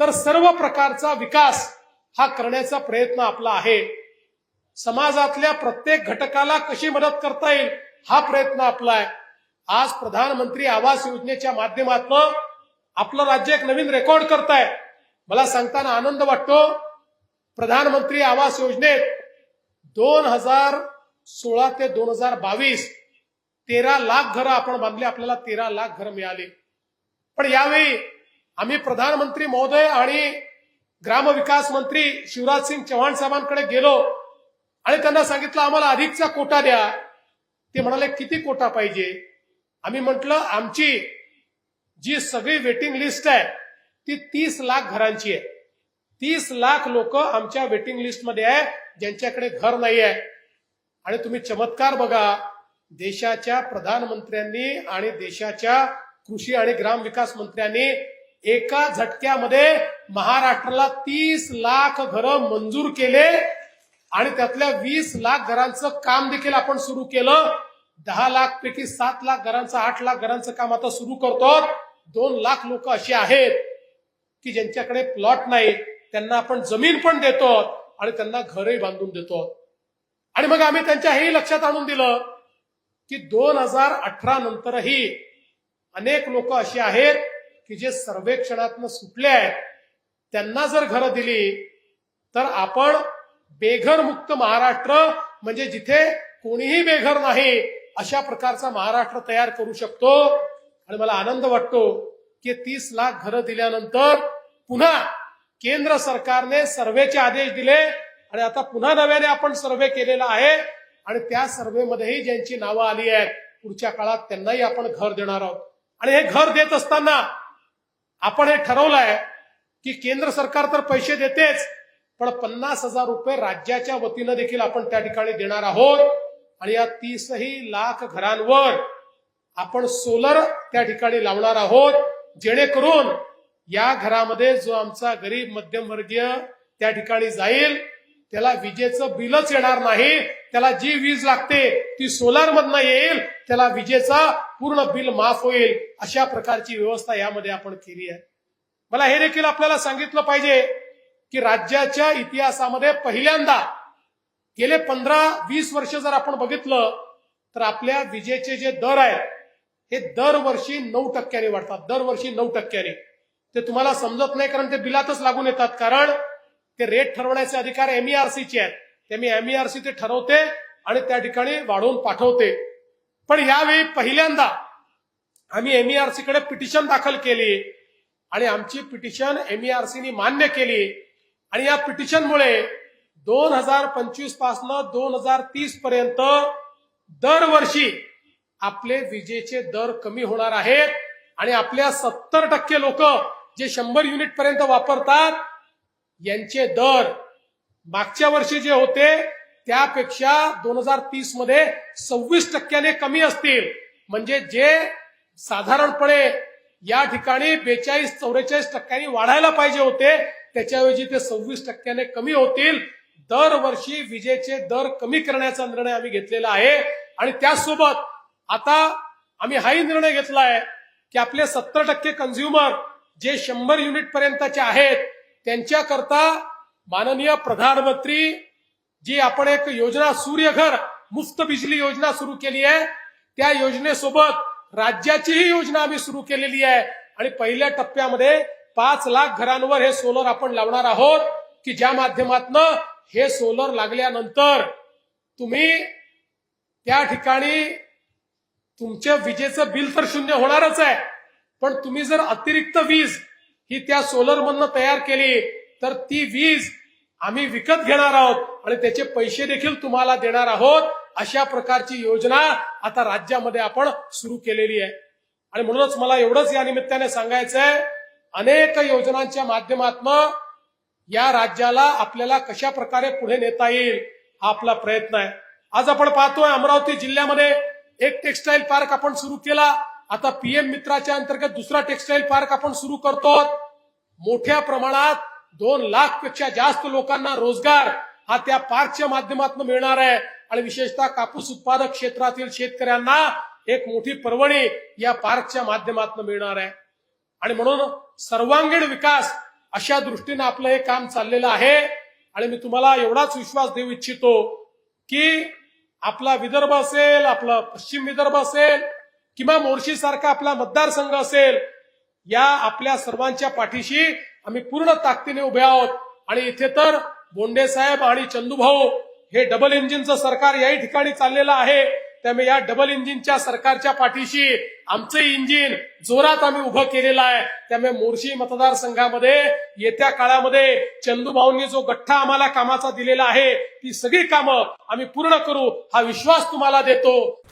तर सर्व प्रकारचा विकास हा करण्याचा प्रयत्न आपला आहे. समाजातल्या प्रत्येक घटकाला कशी मदत करता येईल हा प्रयत्न आपला आहे. आज प्रधानमंत्री आवास योजनेच्या माध्यमातून आपलं राज्य एक नवीन रेकॉर्ड करताय. मला सांगताना आनंद वाटतो. प्रधानमंत्री आवास योजनेत दोन हजार सोळा ते दोन हजार बावीस तेरा लाख घरं आपण बांधली आपल्याला तेरा लाख घरं मिळाली. पण यावेळी आम्ही प्रधानमंत्री महोदय आणि ग्रामविकास मंत्री शिवराज सिंग चव्हाण साहेबांकडे गेलो आणि त्यांना सांगितलं आम्हाला अधिकचा कोटा द्या. ते म्हणाले किती कोटा पाहिजे? आम्ही म्हटलं आमची जी सगळी वेटिंग लिस्ट आहे ती तीस लाख घरांची आहे. तीस लाख लोक आमच्या वेटिंग लिस्टमध्ये आहे ज्यांच्याकडे घर नाही आहे आणि तुम्ही चमत्कार बघा देशाच्या प्रधानमंत्र्यांनी आणि देशाच्या कृषी आणि ग्रामविकास मंत्र्यांनी एका झटक्यामध्ये महाराष्ट्राला तीस लाख घरं मंजूर केले आणि त्यातल्या वीस लाख घरांचं काम देखील आपण सुरू केलं. दहा लाख पैकी सात लाख घरांचं आठ लाख घरांचं काम आता सुरू करतो. दोन लाख लोक अशी आहेत की ज्यांच्याकडे प्लॉट नाही त्यांना आपण जमीन पण देतो आणि त्यांना घरही बांधून देतो. आणि मग आम्ही त्यांच्या हेही लक्षात आणून दिलं की दोन हजार अठरा नंतरही अनेक लोक अशी आहेत की जे सर्वेक्षणातनं सुटले आहेत त्यांना जर घरं दिली तर आपण बेघर मुक्त महाराष्ट्र म्हणजे जिथे कोणीही बेघर नाही अशा प्रकारचा महाराष्ट्र तयार करू शकतो. आणि मला आनंद वाटतो की तीस लाख घरं दिल्यानंतर पुन्हा केंद्र सरकारने सर्वेचे आदेश दिले. आणि आता पुन्हा नव्याने आपण सर्वे केलेला आहे. आणि त्या सर्वेमध्येही ज्यांची नावं आली आहेत पुढच्या काळात त्यांनाही आपण घर देणार आहोत. आणि हे घर देत असताना आपण हे ठरवलंय की केंद्र सरकार तर पैसे देतेच पण पन्नास हजार रुपये राज्याच्या वतीनं देखील आपण त्या ठिकाणी देणार आहोत. आणि या तीसही लाख घरांवर आपण सोलर त्या ठिकाणी लावणार आहोत जेणेकरून या घरामध्ये जो आमचा गरीब मध्यमवर्गीय त्या ठिकाणी जाईल त्याला विजेचं बिलच येणार नाही त्याला जी वीज लागते ती सोलार मधनं येईल त्याला विजेचा पूर्ण बिल माफ होईल अशा प्रकारची व्यवस्था यामध्ये आपण केली आहे. मला हे देखील आपल्याला सांगितलं पाहिजे की राज्याच्या इतिहासामध्ये पहिल्यांदा गेले पंधरा वीस वर्ष जर आपण बघितलं तर आपल्या विजेचे जे दर आहेत हे दरवर्षी नऊ टक्क्याने वाढतात. दरवर्षी नऊ टक्क्याने. ते तुम्हाला समजत नाही कारण ते बिलातच लागून येतात. कारण ते रेट ठरवण्याचे अधिकार एमईआरसीचे आहेत. ते मी एमईआरसी ते ठरवते आणि त्या ठिकाणी वाढवून पाठवते. पण यावेळी पहिल्यांदा आम्ही एमईआरसी कडे पिटिशन दाखल केली आणि आमची पिटिशन एमईआरसीनी मान्य केली. आणि या पिटिशनमुळे दोन हजार पंचवीस पासनं दोन हजार तीस पर्यंत दरवर्षी आपले विजेचे दर कमी होणार आहेत आणि आपल्या सत्तर टक्के लोक जे शंभर युनिट पर्यंत वापरतात यांचे दर मागच्या वर्षी जे होते त्यापेक्षा दोन हजार तीसमध्ये सव्वीस टक्क्याने कमी असतील. म्हणजे जे साधारणपणे या ठिकाणी बेचाळीस चौवेचाळीस टक्क्यांनी वाढायला पाहिजे होते त्याच्याऐवजी ते सव्वीस टक्क्याने कमी होतील. दरवर्षी विजेचे दर कमी करण्याचा निर्णय आम्ही घेतलेला आहे. आणि त्यासोबत आता आम्ही हाही निर्णय घेतला आहे की आपले सत्तर टक्के कन्झ्युमर जे शंभर युनिट पर्यंतचे आहेत त्यांच्याकरता माननीय प्रधानमंत्री जी आपण एक योजना सूर्यघर मुफ्त बिजली योजना सुरू केली आहे. त्या योजनेसोबत राज्याचीही योजना आम्ही सुरू केलेली आहे. आणि पहिल्या टप्प्यामध्ये पाच लाख घरांवर हे सोलर आपण लावणार आहोत की ज्या माध्यमातनं हे सोलर लागल्यानंतर तुम्ही त्या ठिकाणी तुमच्या विजेचं बिल तर शून्य होणारच आहे. पण तुम्ही जर अतिरिक्त वीज ही त्या सोलर मधनं तयार केली तर ती वीज आम्ही विकत घेणार आहोत आणि त्याचे पैसे देखील तुम्हाला देणार आहोत अशा प्रकारची योजना आता राज्यामध्ये आपण सुरू केलेली आहे. आणि म्हणूनच मला एवढंच या निमित्ताने सांगायचं आहे अनेक योजनांच्या माध्यमातून या राज्याला आपल्याला कशा प्रकारे पुढे नेता येईल हा आपला प्रयत्न आहे. आज आपण पाहतोय अमरावती जिल्ह्यामध्ये एक टेक्सटाईल पार्क आपण सुरू केला. आता पीएम मित्राच्या अंतर्गत दुसरा टेक्सटाईल पार्क आपण सुरू करतो मोठ्या प्रमाणात दोन लाखपेक्षा जास्त लोकांना रोजगार हा त्या पार्कच्या माध्यमातून मिळणार आहे. आणि विशेषतः कापूस उत्पादक क्षेत्रातील शेतकऱ्यांना एक मोठी पर्वणी या पार्कच्या माध्यमातून मिळणार आहे. आणि म्हणून सर्वांगीण विकास अशा दृष्टीनं आपलं हे काम चाललेलं आहे. आणि मी तुम्हाला एवढाच विश्वास देऊ इच्छितो की आपला विदर्भ असेल आपला पश्चिम विदर्भ असेल किंवा मोर्शी सारखा आपला मतदारसंघ असेल या आपल्या सर्वांच्या पाठीशी आम्ही पूर्ण ताकदीने उभे आहोत. आणि इथे तर बोंडे साहेब आणि चंदूभाऊ हे डबल इंजिनचं सरकार याही ठिकाणी चाललेलं आहे. त्यामुळे या डबल इंजिनच्या सरकारच्या पाठीशी आमचं इंजिन जोरात आम्ही उभं केलेलं आहे. त्यामुळे मोर्शी मतदारसंघामध्ये येत्या काळामध्ये चंदूभाऊंनी जो गठ्ठा आम्हाला कामाचा दिलेला आहे ती सगळी कामं आम्ही पूर्ण करू हा विश्वास तुम्हाला देतो.